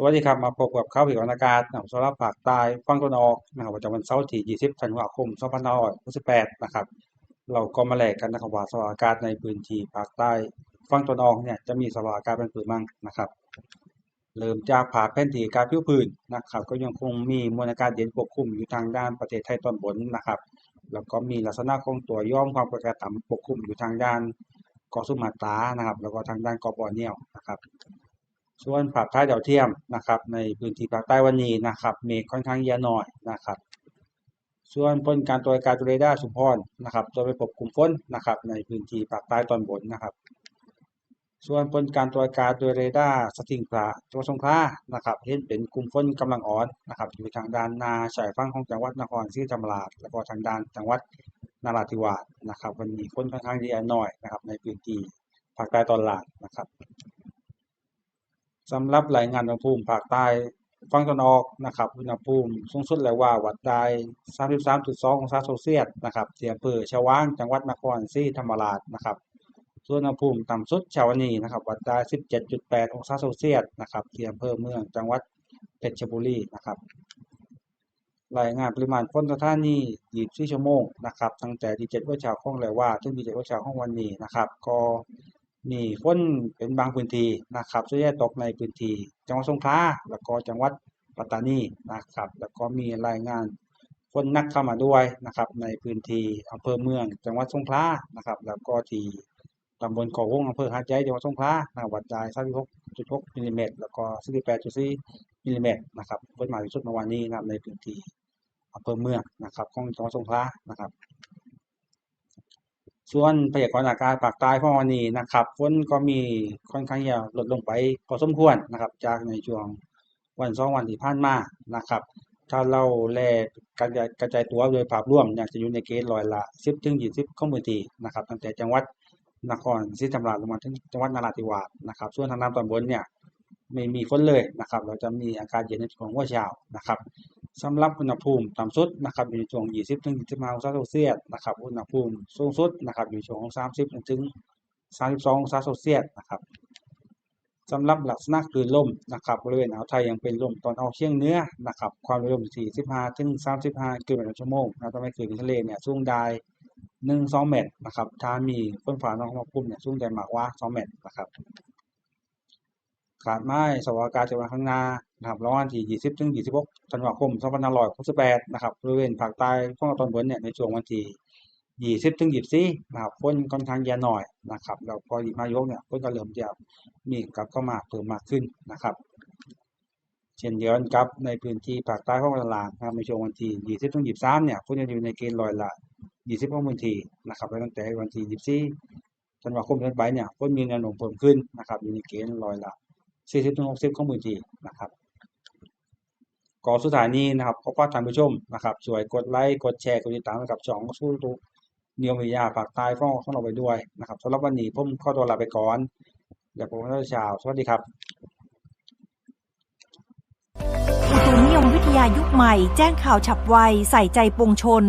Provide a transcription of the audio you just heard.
สวัสดีครับ มาพบกับข่าวผิวอากาศนะสำหรับภาคใต้ฝั่งตะวันออกนะครับประจำวันเสาร์ที่ 20 ธันวาคม 2568 นะครับ เราก็มาแลกกันนะครับว่าสภาพอากาศในพื้นที่ภาคใต้ฝั่งตะวันออกเนี่ยจะมีสภาพอากาศเป็นผืนมั่งนะครับ เริ่มจากภาแผ่นที่กาศผิวพื้นนะครับ ก็ยังคงมีมวลอากาศเย็นปกคลุมอยู่ทางด้านประเทศไทยตอนบนนะครับ แล้วก็มีลักษณะของตัวย่อมความกดอากาศต่ำปกคลุมอยู่ทางด้านเกาะสุมาตรานะครับ แล้วก็ทางด้านเกาะบอร์เนียวนะครับ ส่วนภาคใต้ดาวเทียมนะครับในพื้นที่ภาคใต้วันนี้นะครับเมฆค่อนข้างเยอะหน่อยนะครับส่วนผลการตรวจการเรดาร์ชุพรนะครับจะไปพบกลุ่มฝนนะครับในพื้นที่ภาคใต้ตอนบนนะครับ ส่วนผลการตรวจการโดยเรดาร์สติงพระจังหวัดสงขลานะครับเห็นเป็นกลุ่มฝนกำลังอ่อนนะครับอยู่ทางด้านนาชายฝั่งของจังหวัดนครศรีธรรมราชแล้วก็ทางด้านจังหวัดนราธิวาสนะครับวันนี้ฝนค่อนข้างเยอะหน่อยนะครับในพื้นที่ภาคใต้ตอนล่างนะครับ สำหรับรายงานอุณหภูมิภาคใต้ฝั่งตะวันออกนะครับอุณหภูมิสูงสุดแล้วว่าวัดได้ 33.2 องศาเซลเซียสนะครับเที่อำเภอชวางจังหวัดนครศรีธรรมราชนะครับส่วนอุณหภูมิต่ำสุดชาวันนี้นะครับวัดได้ 17.8 องศาเซลเซียสนะครับเที่อำเภอเมืองจังหวัดเพชรบุรีนะครับรายงานปริมาณฝนสถานี24ชั่วโมงนะครับตั้งแต่ที่7ว่าเช้าของแล้วว่าถึงที่7ว่าเช้าของวันนี้นะครับ ก็ มีฝนเป็นบางพื้นที่นะครับส่วนใหญ่ตกในพื้นที่จังหวัดสงขลาแล้วก็จังหวัดปัตตานีนะครับ แล้วก็มีรายงานฝนนักเข้ามาด้วยนะครับ ในพื้นที่อำเภอเมือง จังหวัดสงขลานะครับ แล้วก็ที่ตำบลเกาะวงอำเภอหาดใหญ่จังหวัดสงขลานะครับวัดได้36.6มิลลิเมตรแล้วก็48.4มิลลิเมตรนะครับฝนมาที่สุดเมื่อวานนี้นะครับในพื้นที่อำเภอเมืองนะครับของจังหวัดสงขลานะครับ ส่วนพยากรณ์อากาศภาคใต้ของวันนี้นะครับฝนก็มีค่อนข้างจะลดลงไปพอสมควรนะครับ จากในช่วงวันสองวันที่ผ่านมานะครับ ถ้าเราแลกระจายกระจายตัวโดยภาพรวมเนี่ยจะอยู่ในเกณฑ์ร้อยละ 10ถึง20ของพื้นที่นะครับตั้งแต่จังหวัดนครศรีธรรมราชลงมาถึงจังหวัดนราธิวาสนะครับ ส่วนทางด้านตอนบนเนี่ยไม่มีฝนเลยนะครับ เราจะมีอากาศเย็นในช่วงหัวเช้านะครับ สำหรับอุณหภูมิต่ำสุดนะครับอยู่ในช่วง 20ถึง25องศาเซลเซียสนะครับอุณหภูมิสูงสุดนะครับอยู่ในช่วง 30ถึง32องศาเซลเซียสนะครับสำหรับลักษณะคลื่นลมนะครับบริเวณอ่าวไทยยังเป็นลมตอนออกเฉียงเหนือนะครับความเร็วลม45ถึง35กิโลเมตรต่อชั่วโมงนะทำให้คลื่นทะเลเนี่ยสูงได้1 2 เมตรนะครับถ้ามีฝนฟ้าน้องมาพุ่มเนี่ยสูงได้มากกว่า 2 เมตรนะครับ ขาดไม้สภาพอากาศจะวันข้างหน้านะครับระหว่างที่20ถึง26ธันวาคม2568นะครับบริเวณภาคใต้ฝั่งตอนบนเนี่ยในช่วงวันที่20ถึง24นะครับฝนค่อนข้างเยอะหน่อยนะครับแล้วพอ25ยกเนี่ยฝนก็เริ่มจะมีกลับเข้ามาเพิ่มมากขึ้นนะครับ เช่นเดียวกันกับในพื้นที่ภาคใต้ของตะลางนะครับในช่วงวันที่20ถึง23เนี่ยฝนจะอยู่ในเกณฑ์ร้อยละ20ของพื้นที่นะครับตั้งแต่วันที่24ธันวาคมเป็นต้นไปเนี่ยฝนมีแนวโน้มเพิ่มขึ้นนะครับอยู่ในเกณฑ์ร้อยละ 40ถึง60ของพื้นที่นะครับก่อสุดท้ายนี้นะครับขอฝากท่านผู้ชมนะครับช่วยกดไลค์กดแชร์กดติดตามให้กับช่องสู้ตุเนียวมียาภาคใต้ฟ้องของเราไปด้วยนะครับสำหรับวันนี้ผมขอตัวลาไปก่อนเดี๋ยวผมจะชาวสวัสดีครับอุตุนิยมวิทยายุคใหม่ แจ้งข่าวฉับไว ใส่ใจปวงชน